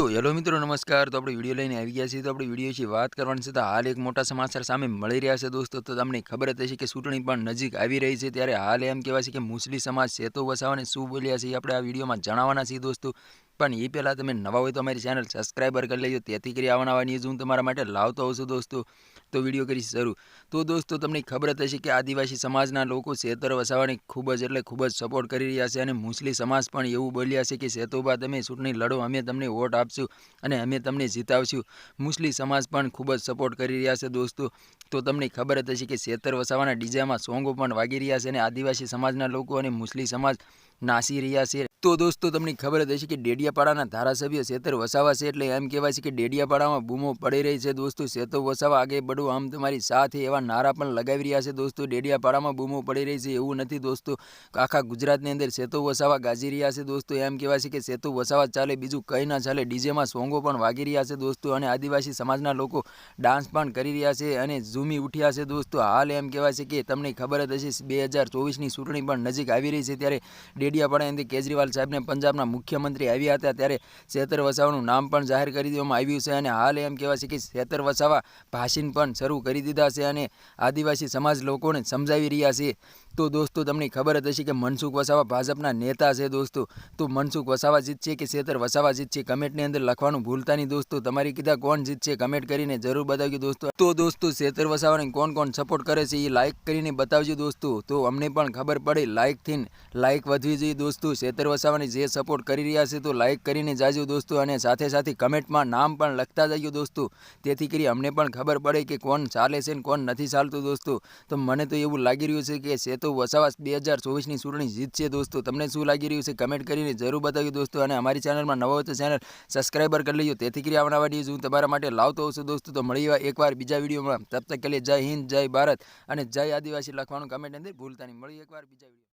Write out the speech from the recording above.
તો હેલો મિત્રો, નમસ્કાર. તો આપણે વીડિયો લઈને આવી ગયા છીએ. તો આપણે વીડિયો છે વાત કરવાની છે. તો હાલ એક મોટા સમાચાર સામે મળી રહ્યા છે દોસ્તો. તો તમને ખબર જ કે ચૂંટણી પણ નજીક આવી રહી છે. ત્યારે હાલ એમ કહેવાય છે કે મુસ્લિમ સમાજ સેતો વસાવાને શું બોલ્યા છે આપણે આ વિડીયોમાં જણાવવાના છીએ દોસ્તો. પણ એ પહેલાં તમે નવા હોય તો અમારી ચેનલ સબસ્ક્રાઈબર કરી લેજો. તેથી કરી આવવાના ન્યૂઝ હું તમારા માટે લાવતો હોઉં છું દોસ્તો. તો વીડિયો કરી શરૂ. તો દોસ્તો તમને ખબર જ હશે કે આદિવાસી સમાજના લોકો સેતર વસાવાની ખૂબ જ એટલે ખૂબ જ સપોર્ટ કરી રહ્યા છે અને મુસ્લિમ સમાજ પણ એવું બોલ્યા છે કે સેતુબા તમે ચૂંટણી લડો, અમે તમને વોટ આપશું અને અમે તમને જીતાવશું. મુસ્લિમ સમાજ પણ ખૂબ જ સપોર્ટ કરી રહ્યા છે દોસ્તો. તો તમને ખબર જ હશે કે સેતર વસાવાના ડીજેમાં સોંગો પણ વાગી રહ્યા છે અને આદિવાસી સમાજના લોકો અને મુસ્લિમ સમાજ નાસી રહ્યા છે. તો દોસ્તો, તમને ખબર જ હશે કે ડેડિયાપાડાના ધારાસભ્ય શેતર વસાવા છે એટલે એમ કહેવાય છે કે ડેડિયાપાડામાં બૂમો પડી રહી છે દોસ્તો. શેતો વસાવા આગે બડો આમ તમારી સાથે એવા નારા પણ લગાવી રહ્યા છે દોસ્તો. ડેડિયાપાડામાં બૂમો પડી રહી છે એવું નથી દોસ્તો. આખા ગુજરાતની અંદર સેતો વસાવા ગાજી રહ્યા છે દોસ્તો. એમ કહેવાય છે કે શેતુ વસાવા ચાલે, બીજું કંઈ ના ચાલે. ડીજેમાં સોંગો પણ વાગી રહ્યા છે દોસ્તો અને આદિવાસી સમાજના લોકો ડાન્સ પણ કરી રહ્યા છે અને ઝૂમી ઉઠ્યા છે દોસ્તો. હાલ એમ કહેવાય છે કે તમને ખબર જ હશે, બે હજાર ચોવીસની ચૂંટણી પણ નજીક આવી રહી છે ત્યારે ડેડિયાપાડાની કેજરીવાલ સાહેબને પંજાબના મુખ્યમંત્રી આવ્યા હતા ત્યારે સેતર વસાવાનું નામ પણ જાહેર કરી દેવામાં આવ્યું છે અને હાલ એમ કહેવાય છે કે સેતર વસાવા ભાષણ પણ શરૂ કરી દીધા છે અને આદિવાસી સમાજ લોકોને સમજાવી રહ્યા છે. તો દોસ્તો, તમને ખબર જ હશે કે મનસુખ વસાવા ભાજપના નેતા છે દોસ્તો. તો મનસુખ વસાવા જીતશે કે સેતર વસાવા જીતશે કમેન્ટની અંદર લખવાનું ભૂલતા નહીં દોસ્તો. તમારી કીધા કોણ જીતશે કમેન્ટ કરીને જરૂર બતાવજો દોસ્તો. તો દોસ્તો સેતર વસાવાને કોણ કોણ સપોર્ટ કરે છે એ લાઇક કરીને બતાવજો દોસ્તો. તો અમને પણ ખબર પડે લાઇકથી લાઇક વધવી જોઈએ દોસ્તો શેતર વસાવાની જે સપોર્ટ કરી રહ્યા છે, તો લાઇક કરીને જાજો દોસ્તો અને સાથે સાથે કમેન્ટમાં નામ પણ લખતા જજો દોસ્તો. તેથી કરી અમને પણ ખબર પડે કે કોણ ચાલે છે ને કોણ નથી ચાલતું દોસ્તો. તો મને તો એવું લાગી રહ્યું છે કે સેતુ વસાવા બે હજાર ચોવીસની ચૂંટણી જીતશે દોસ્તો. તમને શું લાગી રહ્યું છે? કમેન્ટ કરીને જરૂર બતાવ્યું દોસ્તો અને અમારી ચેનલમાં નવો તો ચેનલ સબસ્ક્રાઈબર કરી લેજો. તેથી કરી આવવાના વીડિયો હું તમારા માટે લાવતો હોઉં છું દોસ્તો. તો મળી એકવાર બીજા વિડીયોમાં તબ તક કે જય હિન્દ, જય ભારત અને જય આદિવાસી લખવાનું કમેન્ટ અંદર ભૂલતા નહીં. મળી એકવાર બીજા વીડિયો